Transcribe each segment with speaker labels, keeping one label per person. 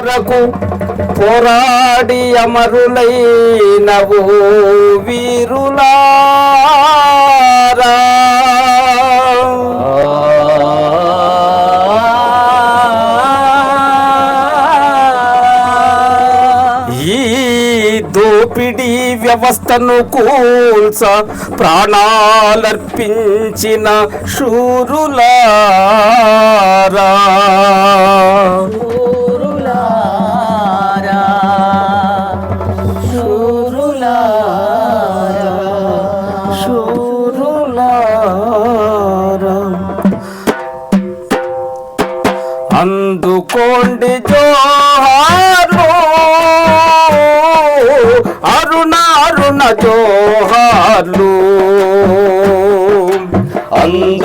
Speaker 1: కొరకు పోరాడి అమరులైనవు వీరులారా. ఈ దోపిడీ వ్యవస్థను కూల్స ప్రాణాలర్పించిన శూరులారా.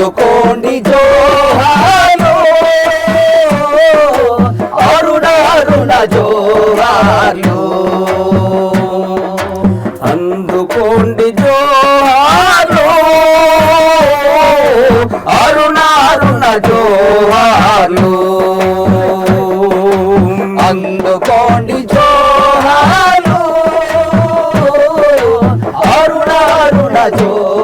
Speaker 1: అందుకోండి జోహారు అరుణ అరుణ జోహార్లు
Speaker 2: అందుకోండి జోహారు అరుణ అరుణ జోహార్లు
Speaker 1: అందుకోండి జోహారు అరుణ అరుణ
Speaker 2: జో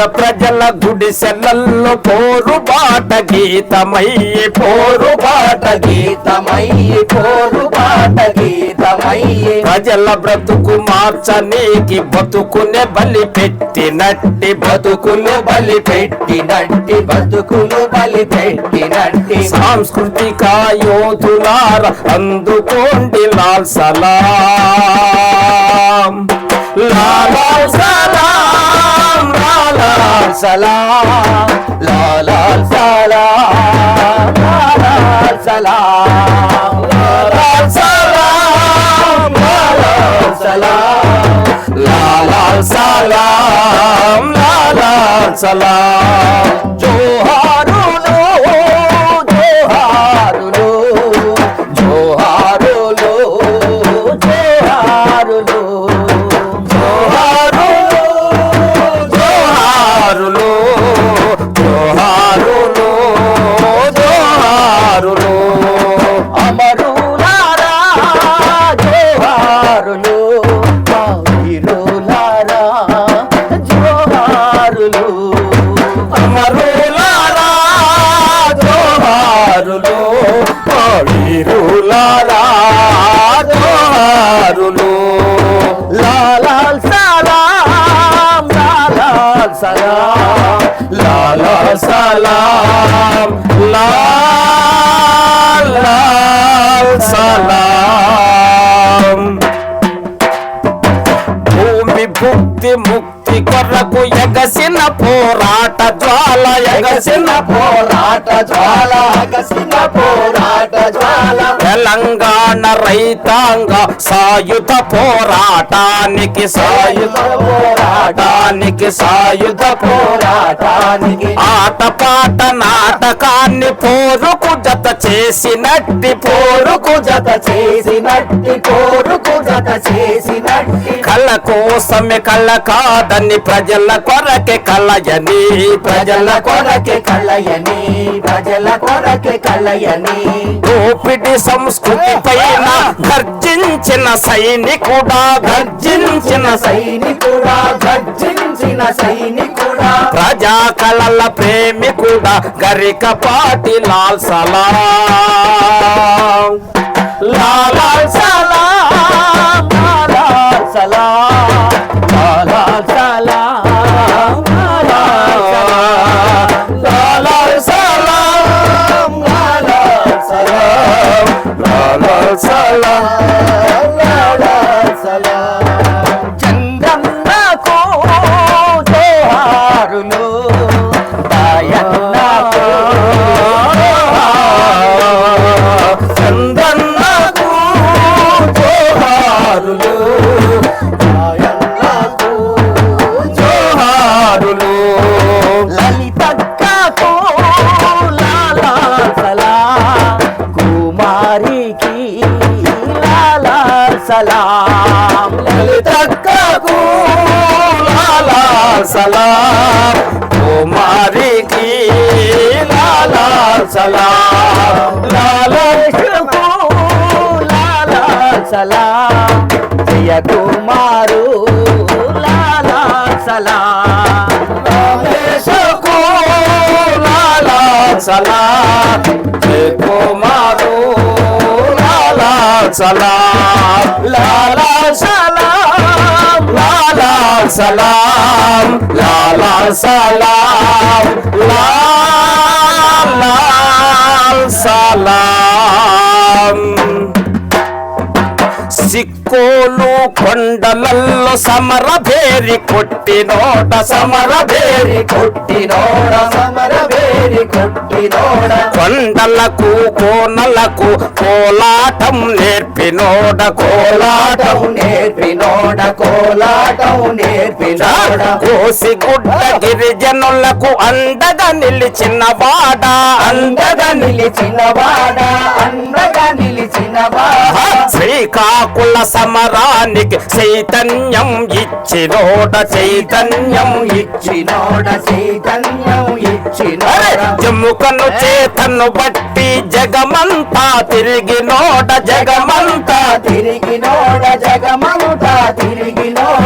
Speaker 1: పేద ప్రజల గుడిసెలల్లో పోరు బాట గీతమయ్యి పోరు బాట
Speaker 2: గీతమయ్యి పోరు పాట గీతమయ్యి
Speaker 1: ప్రజల బ్రతుకు మార్చనీకి బతుకునే బలి పెట్టినట్టి
Speaker 2: బతుకును బలి పెట్టినట్టి బతుకును బలి పెట్టినట్టి.
Speaker 1: సాంస్కృతిక యోధులార అందుకోండి లాల్ సలాం. లాల్ సలాం లాల్
Speaker 2: సలాం లాల్ సలాం లాల్ సలాం లాల్ సలాం లాల్ సలాం
Speaker 1: లాల్ సలాం లాల్ సలాం.
Speaker 2: జోహారులు
Speaker 1: সালাম লালা সালাম লালা সালাম। ভূমি ভুক্তি মুখ కొరకు ఎగసిన పోరాట జ్వాల ఎగసిన
Speaker 2: పోరాట జ్వాల ఎగసిన పోరాట జ్వాల.
Speaker 1: తెలంగాణ రైతాంగ సాయుధ పోరాటానికి సాయుధ పోరాటానికి సాయుధ
Speaker 2: పోరాటానికి.
Speaker 1: ఆటపాట నాటకాన్ని పోరుకు జత చేసినట్టి పోరుకు జత
Speaker 2: చేసినట్టి పోరుకు జత చేసినట్టి.
Speaker 1: కళ్ళ కోసమే కళ్ళ కాదని ప్రజల కొరకే కళ్ళయని
Speaker 2: ప్రజల కొరకే కళ్ళయని ప్రజల కొరకే కళ్ళయని.
Speaker 1: దోపిడి సంస్కృతి పైన గర్జించిన సైనికుడా గర్జించిన
Speaker 2: సైనికుడా గర్జించిన సైనికుడా.
Speaker 1: ప్రజా కళల ప్రేమికుడా గరిక పాటి లాల్ సలా. లాల్
Speaker 2: సలా. Hello. सलाम तुम्हारी की लाला सलाम लाला को लाला सलाम जय कुमारू लाला सलाम
Speaker 1: रामेश को
Speaker 2: लाला
Speaker 1: सलाम
Speaker 2: जय कुमारू సలాం లాలా సలాం
Speaker 1: లాలా సలాం లాలా సలాం లాలా
Speaker 2: సలాం.
Speaker 1: సిక్కోలు కొండలల్లో సమర భేరి కొట్టినోట సమర భేరి
Speaker 2: కొట్టినోడ సమర భేరి
Speaker 1: కొండలకు కోనలకు కోలాటం నేర్పినోడ కోలాటం
Speaker 2: నేర్పినోడ కోలాటం నేర్పినోడ.
Speaker 1: కోసిగుడ్డ గిరిజనులకు అండగా నిలిచిన వాడ.
Speaker 2: అండగా నిలిచినవాడ అండగా నిలిచినవాడ
Speaker 1: శ్రీకాకుళ సమరానికి చైతన్యం ఇచ్చినోడ చైతన్యం
Speaker 2: ఇచ్చినోడ చైతన్యం ఇచ్చినోడ.
Speaker 1: జమ్ముకను చేతను బట్టి జగమంతా తిరిగి నోట జగమంతా.
Speaker 2: తిరిగి నోట జగమంతా తిరిగి నోట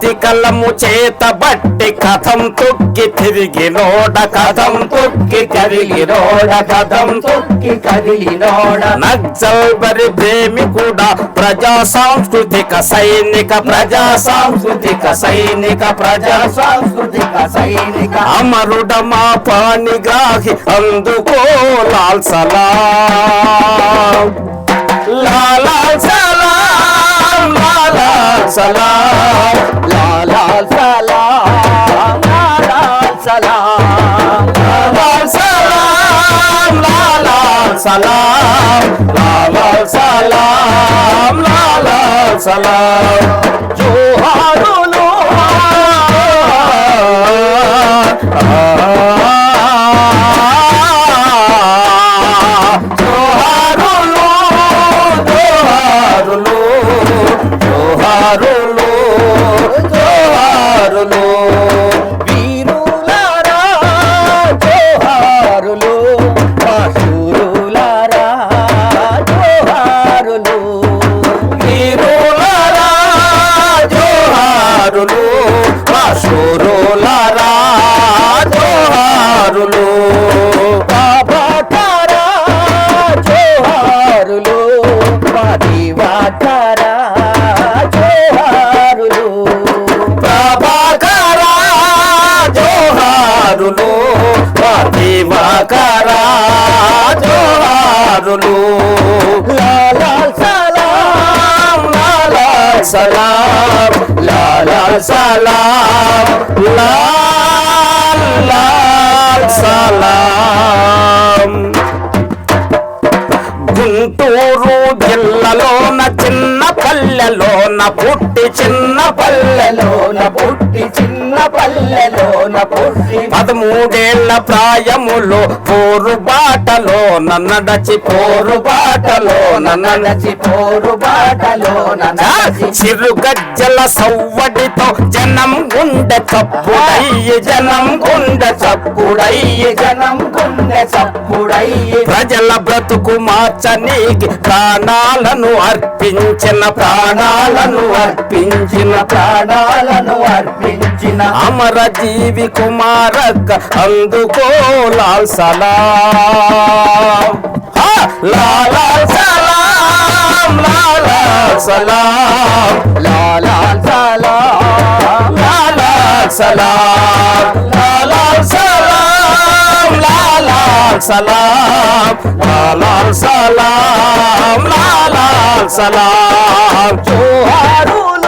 Speaker 1: కత్తి కలము చేత బట్టి కథం తొక్కి తిరిగినోడ కథం తొక్కి తిరిగినోడ కథం
Speaker 2: తొక్కి కదిలినోడ
Speaker 1: నక్సల్ బరి ప్రేమి కూడా ప్రజా సాంస్కృతిక సైనిక ప్రజా సాంస్కృతిక సైనిక ప్రజా
Speaker 2: సాంస్కృతిక సైనిక.
Speaker 1: అమరుడ మా పాణిగ్రాహి అందుకో లాల్ సలాం. లాల్ సలాం లాల్ సలాం.
Speaker 2: సలాం లాలా సలాం
Speaker 1: లాలా సలాం లాలా సలాం లాలా సలాం లాలా సలాం
Speaker 2: జోహారులు లాలాల్ సలాం
Speaker 1: లాలాల్ సలాం లాలాల్ సలాం లాలాల్ సలాం. గుంటూరు జిల్లాలోన చిన్న పల్లెలోన పుట్టి చిన్న పల్లెలో
Speaker 2: పల్లెలోన పుట్టి చిన్న పల్లెలోన పుట్టి
Speaker 1: పదమూడేళ్ళ ప్రాయములో పోరు బాటలో నడచి పోరు బాటలో నడచి
Speaker 2: పోరు బాటలోన
Speaker 1: చిరు గజ్జల సవ్వడితో జనం గుండె చప్పుడయ్యి జనం గుండె చప్పుడయ్యి
Speaker 2: జనం గుండె చప్పుడయ్యి.
Speaker 1: ప్రజల బ్రతుకు మార్చనీకి ప్రాణాలను అర్పించిన ప్రాణాలను అర్పించిన
Speaker 2: ప్రాణాలను అర్పించిన
Speaker 1: అమర జీవి కుమారక్క అందుకో లాల్ సలాం. లాలా సలాం లాల్ సలాం.
Speaker 2: లాలా సలాం
Speaker 1: లాల్ సలాం. লাল সালাম লাল সালাম
Speaker 2: লাল
Speaker 1: সালাম। জোহারুল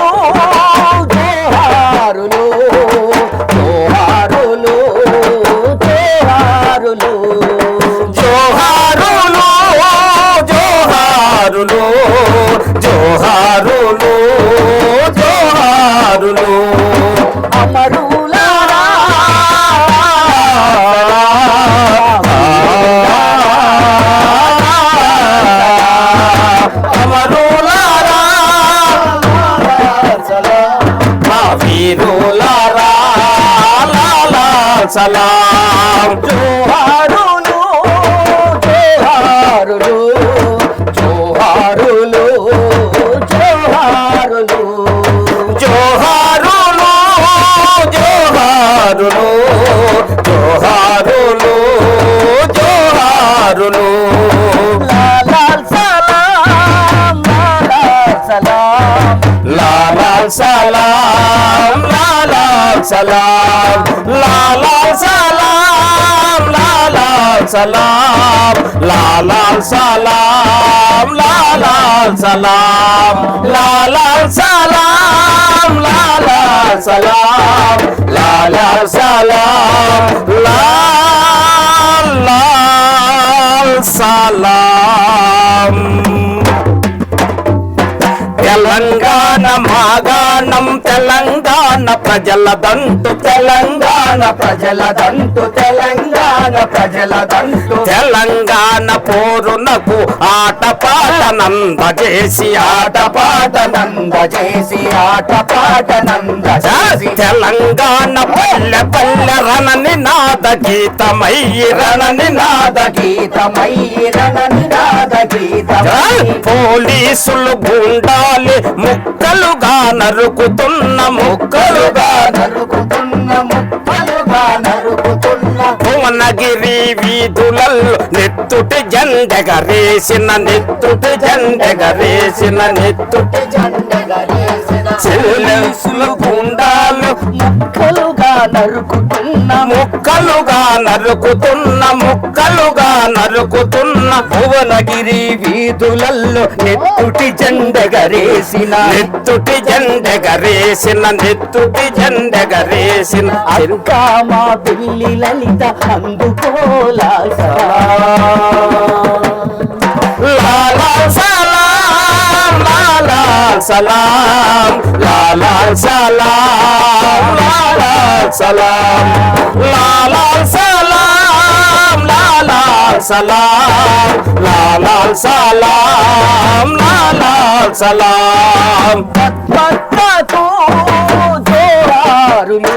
Speaker 1: সালাম, লালাল সালাম
Speaker 2: লালাল
Speaker 1: সালাম লালাল সালাম লালাল সালাম লালাল সালাম লালাল সালাম লালাল সালাম লালাল সালাম। తెలంగాణ మాగాణం తెలంగాణ ప్రజలదంటు
Speaker 2: తెలంగాణ ప్రజలదంటు తెలంగాణ ప్రజలదంటు.
Speaker 1: తెలంగాణ పోరునకు ఆటపాట నందజేసి ఆట
Speaker 2: ఆటపాట నంద చేసి ఆటపాట నంద చేసి
Speaker 1: తెలంగాణ పల్లె పల్లె రణని నాద గీతమయ్యి రణని నాద
Speaker 2: నాద గీతమై రణనినాద గీతమై.
Speaker 1: పోలీసులు గుండాలి ముక్కలుగా నరుకుతున్న ముక్కలుగా
Speaker 2: నరుకుతున్న ముక్కలుగా నరుకుతున్న
Speaker 1: భువనగిరి వీధులలో నెత్తుటి జెండెగరేసిన నెత్తుటి జెండెగరేసిన నెత్తుటి
Speaker 2: జెండగరేసిన
Speaker 1: చెల్లెసులు గుండాలు
Speaker 2: ముక్కలుగా నరుకుతున్న
Speaker 1: ముక్కలుగా నరుకుతున్న ముక్కలుగా నరుకుతున్న
Speaker 2: భువనగిరి వీధులల్లో నెత్తుటి జెండగరేసిన
Speaker 1: నెత్తుటి జెండెగరేసిన నెత్తుటి జెండెగరేసిన
Speaker 2: అక్క మా పిల్లి లలిత అందుకోలా
Speaker 1: లాలా
Speaker 2: லாலால் சலாம்
Speaker 1: லாலால் சலாம் லாலால் சலாம்
Speaker 2: லாலால் சலாம் லாலால் சலாம்
Speaker 1: லாலால் சலாம் லாலால் சலாம்.
Speaker 2: பத்தூ ஜோராருமே?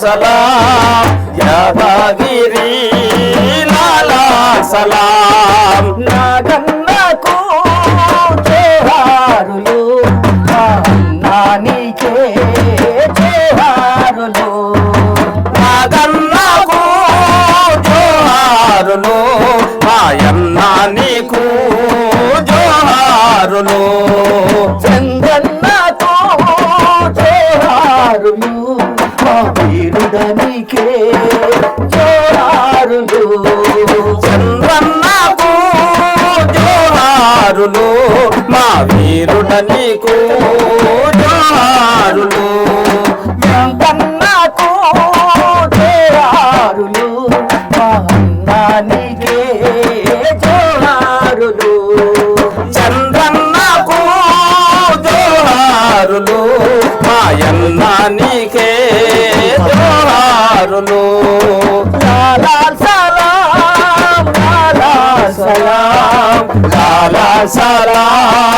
Speaker 2: సలాం యాదగిరి లాలా సలాం. నాగన్నకు చేహారులు. నానికే చేహారులు.
Speaker 1: నాగన్నకు జోహారులు మాయన్న నీకు జోహారులు
Speaker 2: చందన్న వీరుడనికే జోహారులు
Speaker 1: చంద్రన్నకు జోహారులు మా వీరుడ నీకు జోహారులు
Speaker 2: వెంకన్నకు జోహారులు మా అన్నానికే జోహారులు
Speaker 1: చంద్రన్నకు జోహారులు మాయన్న నీకే దారులు
Speaker 2: లాలా సలాం లాలా సలాం
Speaker 1: లాలా సలాం